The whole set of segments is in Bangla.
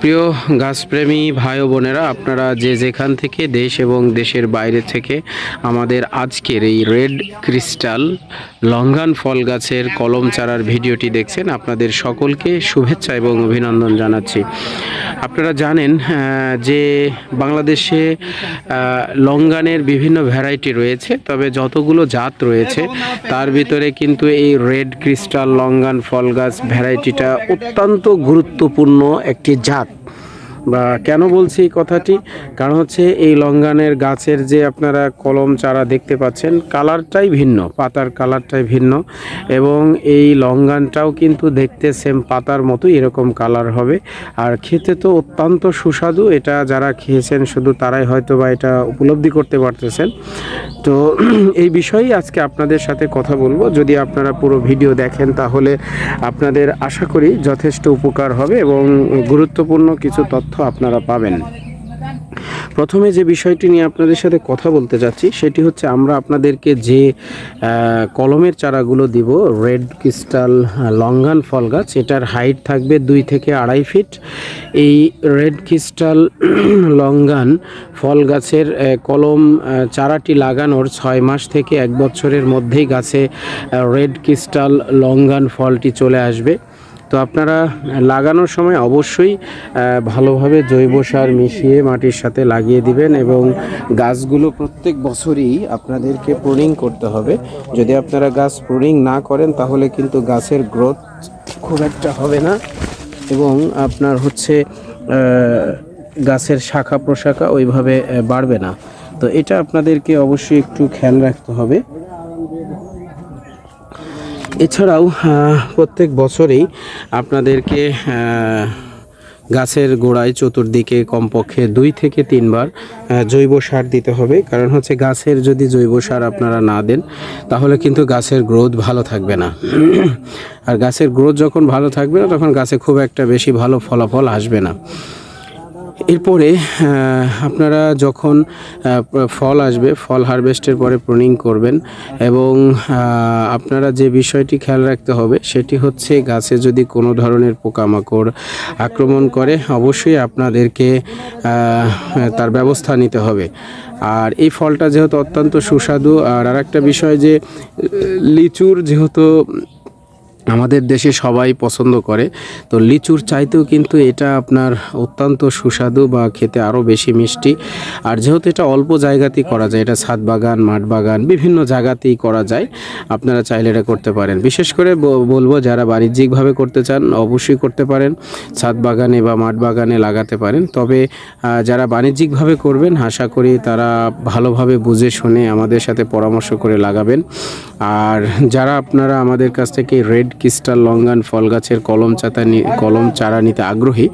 প্রিয় গাছপ্রেমী ভাই বোনেরা আপনারা যে যেখান থেকে দেশ এবং দেশের বাইরে থেকে আমাদের আজকের এই রেড ক্রিস্টাল লঙ্ঘান ফল গাছের কলম চারার ভিডিওটি দেখছেন আপনাদের সকলকে শুভেচ্ছা এবং অভিনন্দন জানাচ্ছি। আপনারা জানেন যে বাংলাদেশে আহ, লঙ্ঘানের বিভিন্ন ভ্যারাইটি রয়েছে তবে যতগুলো জাত রয়েছে তার ভিতরে কিন্তু এই রেড ক্রিস্টাল লঙ্ঘান ফল গাছ ভ্যারাইটিটা অত্যন্ত গুরুত্বপূর্ণ একটি জাত। বা কেন বলছি এই কথাটি? কারণ হচ্ছে এই লঙ্গানের গাছের যে আপনারা কলম চারা দেখতে পাচ্ছেন, কালারটাই ভিন্ন, পাতার কালারটাই ভিন্ন এবং এই লঙ্গানটাও কিন্তু দেখতে সেম পাতার মতো এরকম কালার হবে। আর খেতে তো অত্যন্ত সুস্বাদু, এটা যারা খেয়েছেন শুধু তারাই হয়তো বা এটা উপলব্ধি করতে পারতেছেন। তো এই বিষয়েই আজকে আপনাদের সাথে কথা বলব। যদি আপনারা পুরো ভিডিও দেখেন তাহলে আপনাদের আশা করি যথেষ্ট উপকার হবে এবং গুরুত্বপূর্ণ কিছু তথ্য আপনারা পাবেন। প্রথমে যে বিষয়টি নিয়ে আপনাদের সাথে কথা বলতে যাচ্ছি, সেটি হচ্ছে আমরা আপনাদেরকে যে কলমের চারাগুলো দিব, রেড ক্রিস্টাল লঙ্গান ফল গাছ, এটার হাইট থাকবে দুই থেকে আড়াই ফিট। এই রেড ক্রিস্টাল লঙ্গান ফল গাছের কলম চারাটি লাগানোর ছয় মাস থেকে এক বছরের মধ্যেই গাছে রেড ক্রিস্টাল লঙ্গান ফলটি চলে আসবে। তো আপনারা লাগানোর সময় অবশ্যই ভালোভাবে জৈব সার মিশিয়ে মাটির সাথে লাগিয়ে দিবেন এবং গাছগুলো প্রত্যেক বছরই আপনাদেরকে প্রুনিং করতে হবে। যদি আপনারা গাছ প্রুনিং না করেন, তাহলে কিন্তু গাছের গ্রোথ খুব একটা হবে না এবং আপনার হচ্ছে গাছের শাখা প্রশাখা ওইভাবে বাড়বে না। তো এটা আপনাদেরকে অবশ্যই একটু খেয়াল রাখতে হবে। এছাড়াও প্রত্যেক বছরেই আপনাদেরকে গাছের গোড়ায় চতুর্দিকে কমপক্ষে দুই থেকে তিনবার জৈব সার দিতে হবে। কারণ হচ্ছে গাছের যদি জৈব সার আপনারা না দেন, তাহলে কিন্তু গাছের গ্রোথ ভালো থাকবে না। আর গাছের গ্রোথ যখন ভালো থাকবে না, তখন গাছে খুব একটা বেশি ভালো ফলাফল আসবে না। এরপরে আপনারা যখন ফল আসবে, ফল হারভেস্টের পরে প্রুনিং করবেন এবং আপনারা যে বিষয়টি খেয়াল রাখতে হবে সেটি হচ্ছে গাছে যদি কোনো ধরনের পোকামাকড় আক্রমণ করে, অবশ্যই আপনাদেরকে তার ব্যবস্থা নিতে হবে। আর এই ফলটা যেহেতু অত্যন্ত সুস্বাদু, আর আরেকটা বিষয় যে লিচুর যেহেতু আমাদের দেশে সবাই পছন্দ করে। তো লিচুর চাইতেও কিন্তু এটা আপনার অত্যন্ত সুস্বাদু বা খেতে আরও বেশি মিষ্টি। আর যেহেতু এটা অল্প জায়গাতেই করা যায়, এটা ছাদ বাগান, মাঠ বাগান, বিভিন্ন জায়গাতেই করা যায়, আপনারা চাইলে এটা করতে পারেন। বিশেষ করে বলব যারা বাণিজ্যিকভাবে করতে চান, অবশ্যই করতে পারেন। ছাদ বাগানে বা মাঠ বাগানে লাগাতে পারেন। তবে যারা বাণিজ্যিকভাবে করবেন, আশা করি তারা ভালোভাবে বুঝে শুনে আমাদের সাথে পরামর্শ করে লাগাবেন। আর যারা আপনারা আমাদের কাছ থেকে রেড ক্রিস্টাল লঙ্গান ফল গাছের কলম চাতা কলম চারা নিতে আগ্রহী,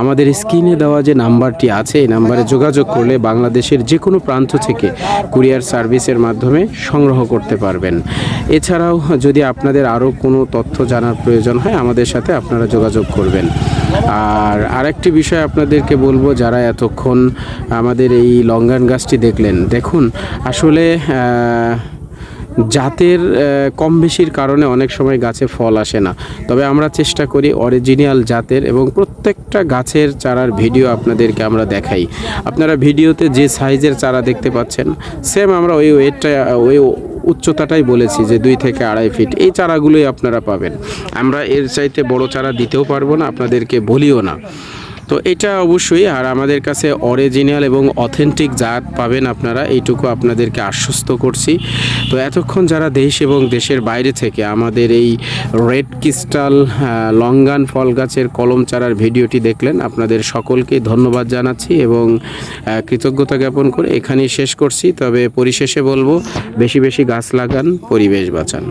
আমাদের স্ক্রিনে দেওয়া যে নাম্বারটি আছে, এই নাম্বারে যোগাযোগ করলে বাংলাদেশের যে কোনো প্রান্ত থেকে কুরিয়ার সার্ভিসের মাধ্যমে সংগ্রহ করতে পারবেন। এছাড়াও যদি আপনাদের আরও কোনো তথ্য জানার প্রয়োজন হয়, আমাদের সাথে আপনারা যোগাযোগ করবেন। আর আরেকটি বিষয় আপনাদেরকে বলব, যারা এতক্ষণ আমাদের এই লঙ্গান গাছটি দেখলেন, দেখুন, আসলে জাতের কম বেশির কারণে অনেক সময় গাছে ফল আসে না। তবে আমরা চেষ্টা করি অরিজিনাল জাতের এবং প্রত্যেকটা গাছের চারার ভিডিও আপনাদেরকে আমরা দেখাই। আপনারা ভিডিওতে যে সাইজের চারা দেখতে পাচ্ছেন সেম আমরা ওই ওয়েটটা ওই উচ্চতাটাই বলেছি যে দুই থেকে আড়াই ফিট এই চারাগুলোই আপনারা পাবেন। আমরা এর চাইতে বড় চারা দিতেও পারব না, আপনাদেরকে বলিও না। তো এটা অবশ্যই, আর আমাদের কাছে অরিজিনাল এবং অথেন্টিক জাত পাবেন আপনারা, এইটুকু আপনাদেরকে আশ্বস্ত করছি। তো এতক্ষণ যারা দেশ এবং দেশের বাইরে থেকে আমাদের এই রেড ক্রিস্টাল লঙ্গান ফল গাছের কলম চারার ভিডিওটি দেখলেন, আপনাদের সকলকে ধন্যবাদ জানাচ্ছি এবং কৃতজ্ঞতা জ্ঞাপন করে এখানেই শেষ করছি। তবে পরিশেষে বলব, বেশি বেশি গাছ লাগান, পরিবেশ বাঁচান।